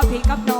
กับพี่กับน้อง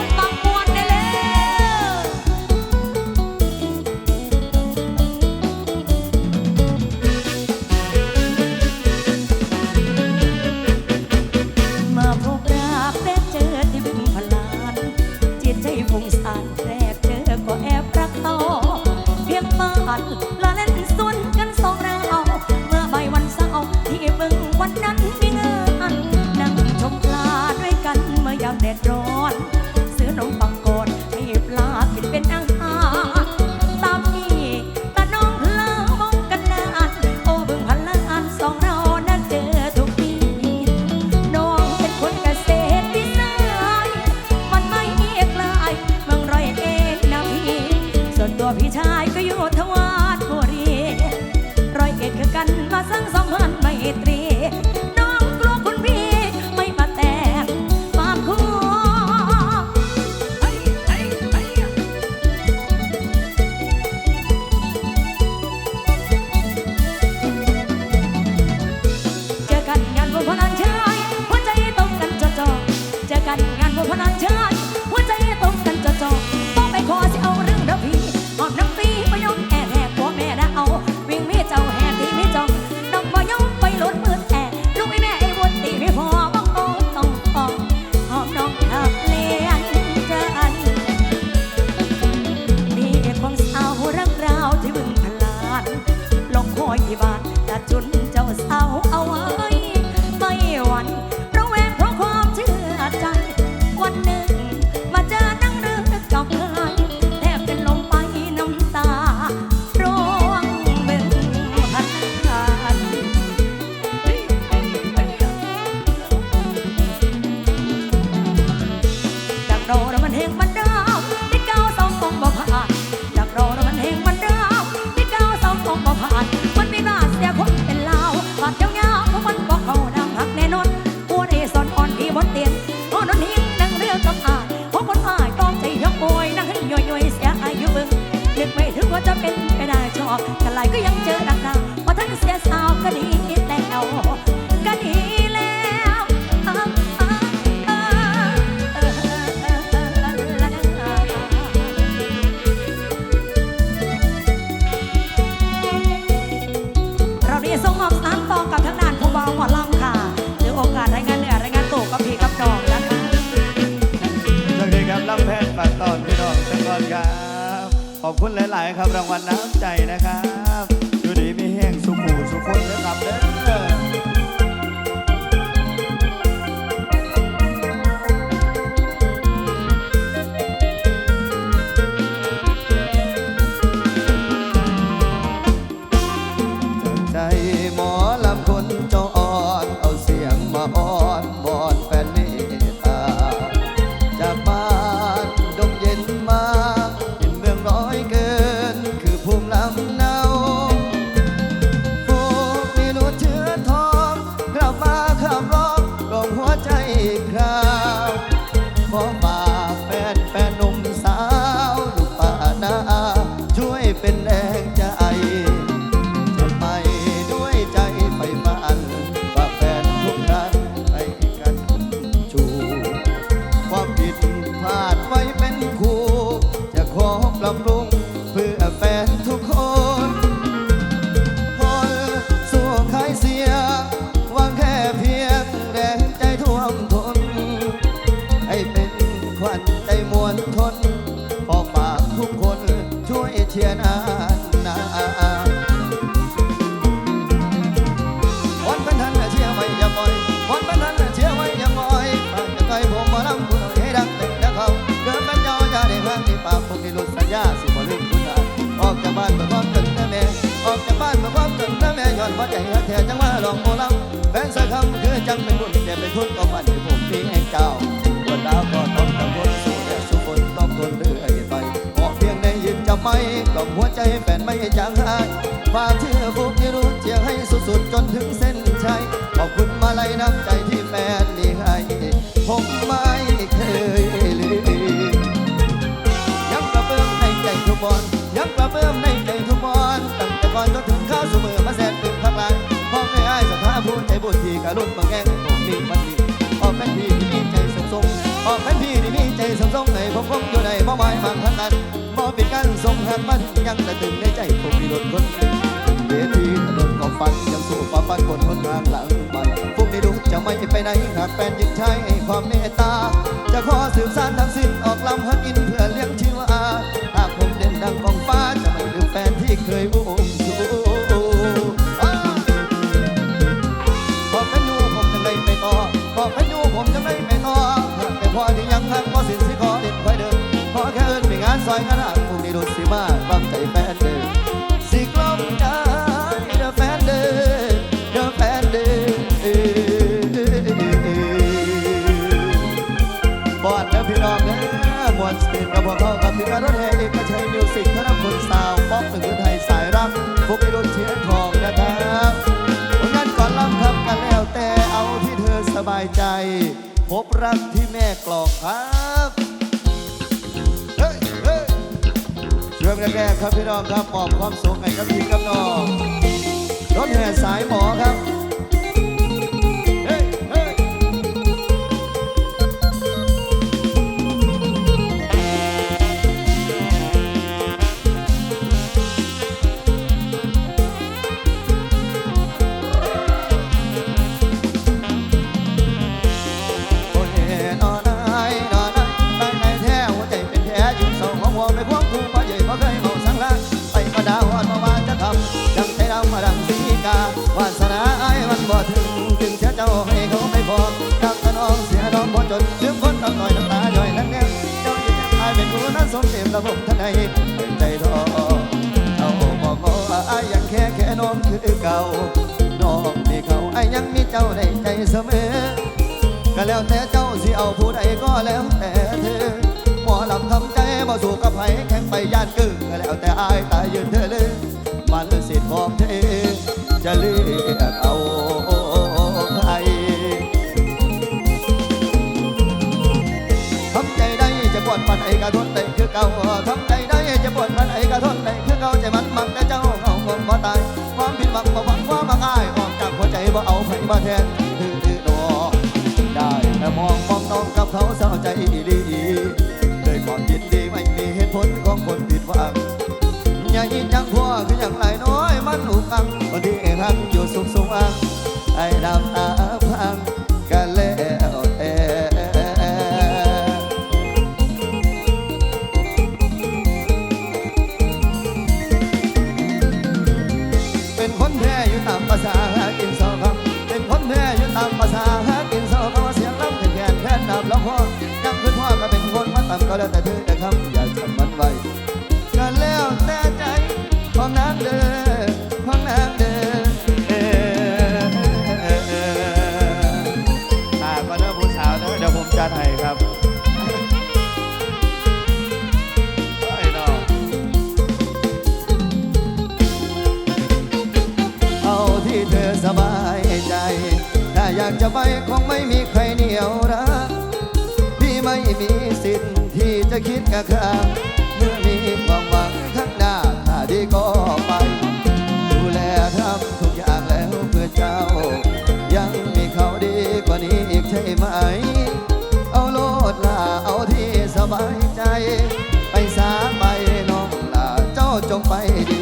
Opa! ไปก่อนครับ ขอบคุณหลาย ๆ ครับรางวัลน้ำใจนะครับ นถึงเส้นชัย ขอบคุณมาลัยน้ำใจที่แม่นมีให้ผมไม่เคยลืมยังกระเบื้องในใจทุกบอลยังกระเบื้องในใจทุกบอลตั้งแต่ก่อนจนถึงข้าวสมือมาแสนตื่นข้างหลังพ่อแม่อ้ายสถาพูนใจบุตรที่กระลุกมาแง่ผมมีมันดีพ่อแม่พี่ที่มีใจสมทรงออแม่พี่ที่มีใจสมทรงในผมคงอยู่ในบ่อไม้บางทั้นั้นมอปิดกันทรงหันมันยังแต่ตื่ในใจผมมีรถดคน คนคนทางหลังมันพวกนี้รู้จะไม่ไปไหนหากแฟนยังใช้ความเมตตา จะขอสืบสานทั้งสิ้นออกลำหักอินเพื่อเลี้ยง ทีมงานรถแห่เอกชัยมิวสิกธนพลสาวป๊อปหนึ่งคนไทยสายรักพวกนี้ดูเชียร์ทองนะครับผลงานก่อนลำครับกันแล้วแต่เอาที่เธอสบายใจ พบรักที่แม่กลองครับเฮ้ยเฮ้ยช่วงแรกๆครับพี่น้องครับมอบความสุขให้กับพี่กับน้องรถแห่สายหมอครับ สมมท่านใดใจทอเอาบอกว่าไอ้ยังแค่แค่น้องคือเก่าน้องมีเขาไอ้ยังมีเจ้าในใจเสมอ ก็แล้วแต่เจ้าสิเอาผู้ใดก็แล้วแต่เธอหมอลำทำใจบ่สู้กับไผแข่งไปย่านกึ่งก็แล้วแต่อายตายยืนเธอเลยมันสิทธิ์ของเธอจะเลือกเอา เก่าทำใจได้จะปวดปันไอ้กระทนได้คือเก่าใจมันมักแต่เจ้าเขาคงบ่ตายความผิดหวังบ่หวังความมักอายออกจากหัวใจบ่เอาไผมาแทนคือดอกได้แต่มองมองน้องกับเขาเศร้าใจดีด้วยความยินดีไม่มีเหตุผลของคนผิดหวังอย่ายินยังพัวคืออย่างไรน้อยมันอุกอังคนที่หักอยู่สุขสว่างไอ้ดำ ที่เธอสบายใจ ถ้าอยากจะไปคงไม่มีใครเหนียวรักพี่ไม่มีสิทธิ์ที่จะคิดกับข้าเมื่อมีความหวังข้างหน้าถ้าดีก็ไป ดูแลทำทุกอย่างแล้วเพื่อเจ้า ยังมีเขาดีกว่านี้อีกใช่ไหม เอาโลดลาเอาที่สบายใจ ไปสาไปน้องลาเจ้าจงไปดี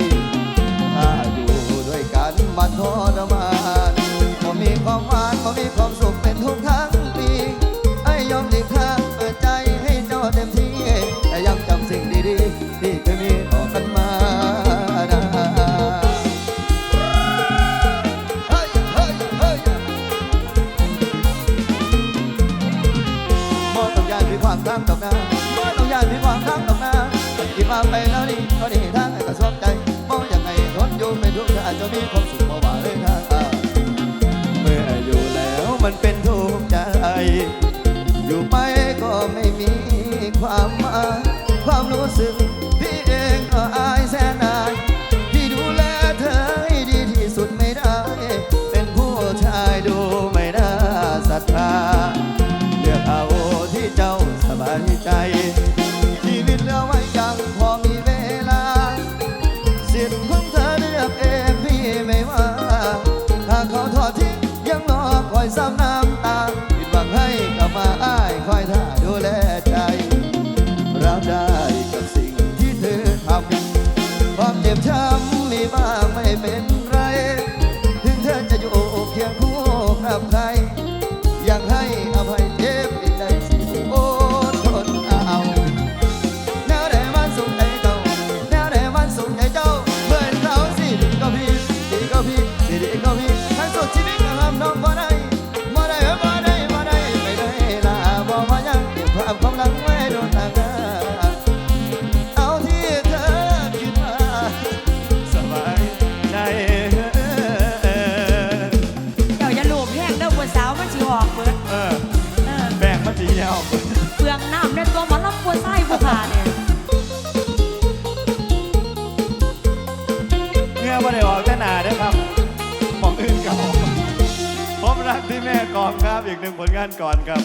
งานก่อนครับ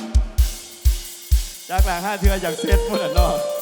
จากหลังห้าเทืออยากเซตมุ่นอะเนอก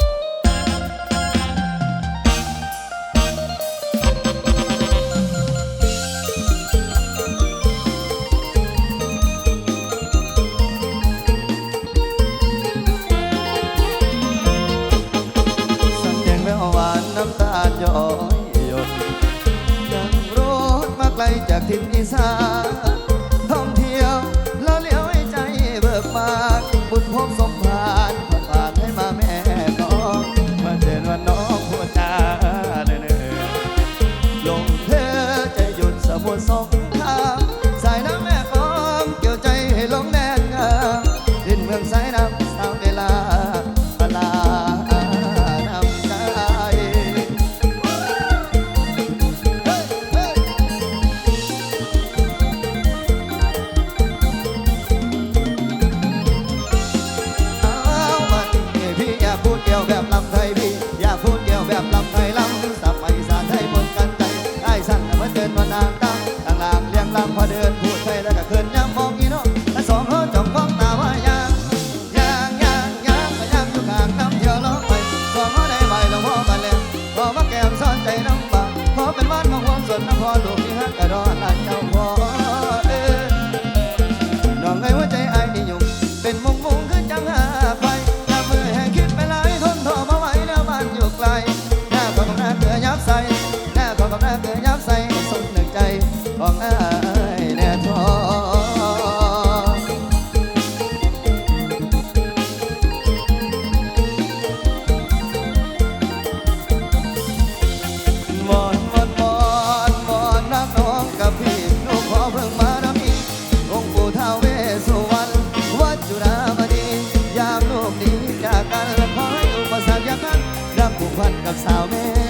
Amén.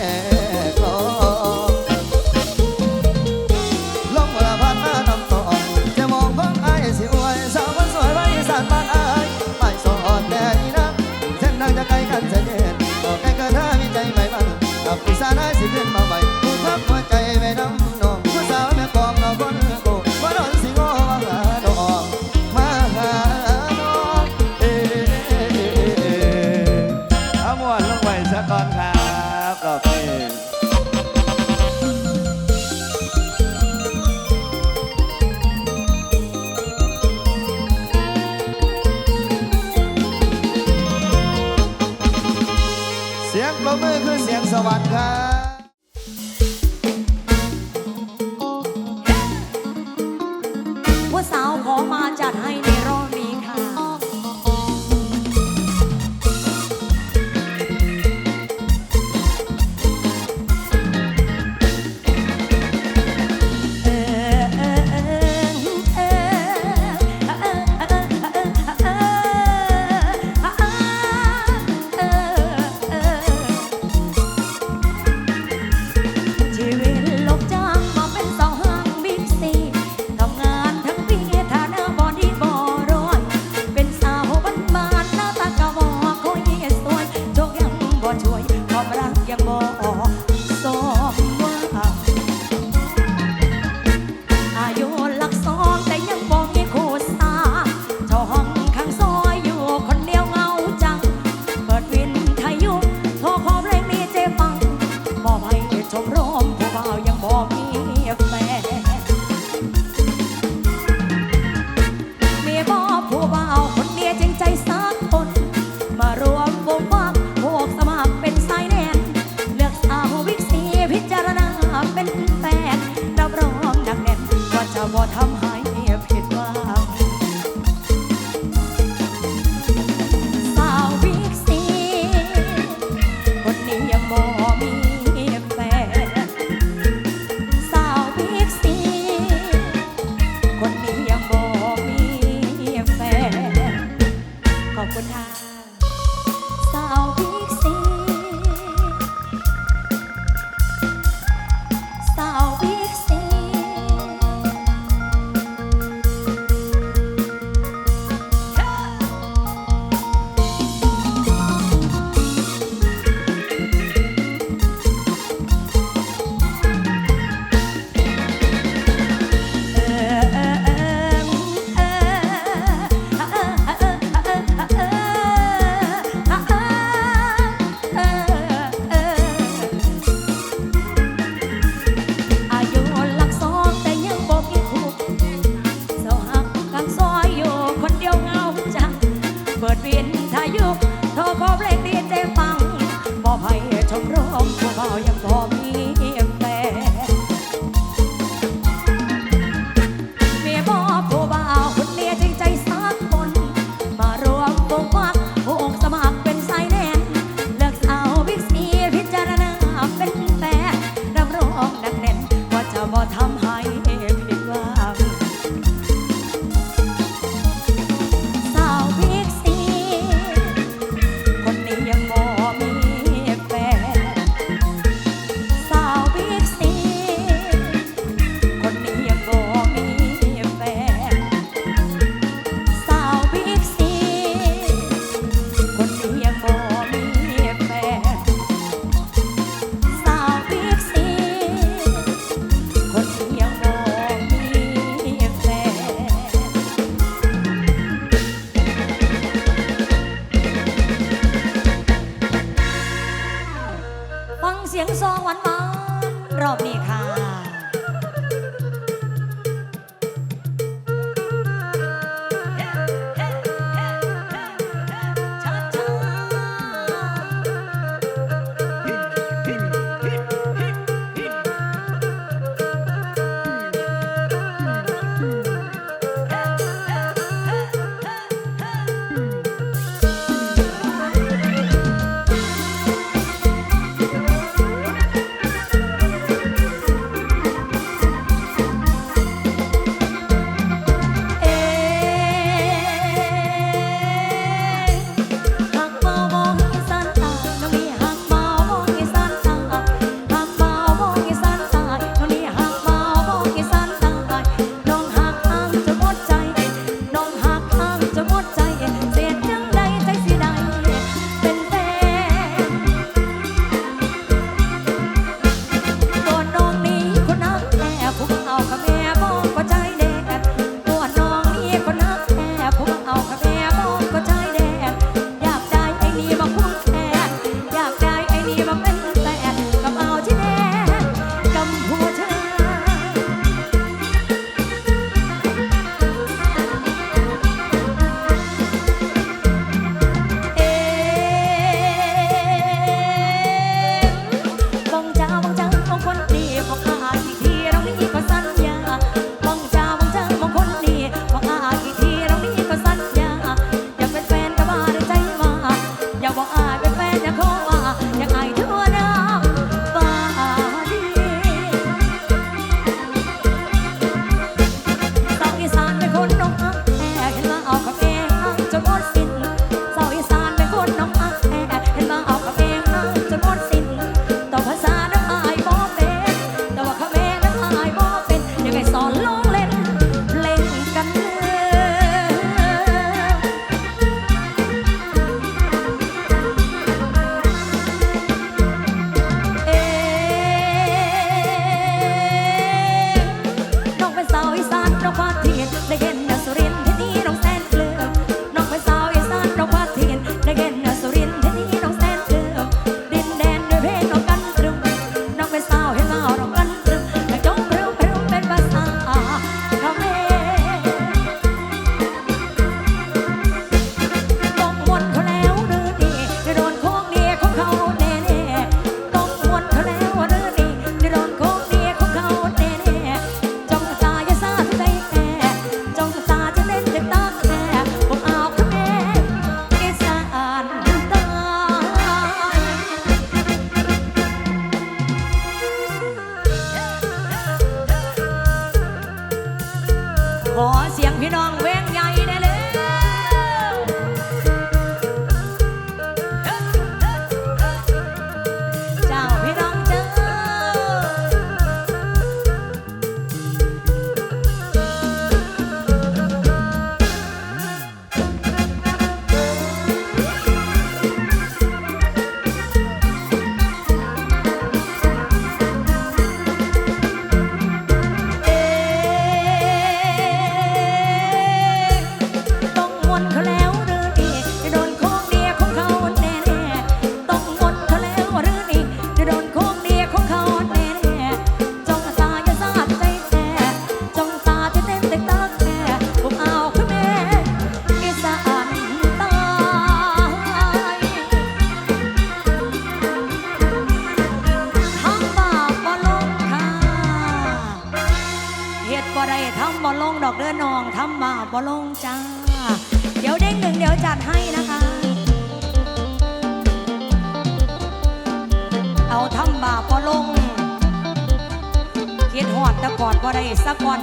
ตะกอดบ่ได้สักก่อน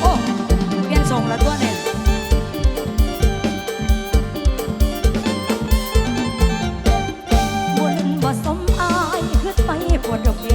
โอ้เปลี่ยนทรงแล้วตัวเนี่ยบุญบ่สมอายคือไปปวดดอกแด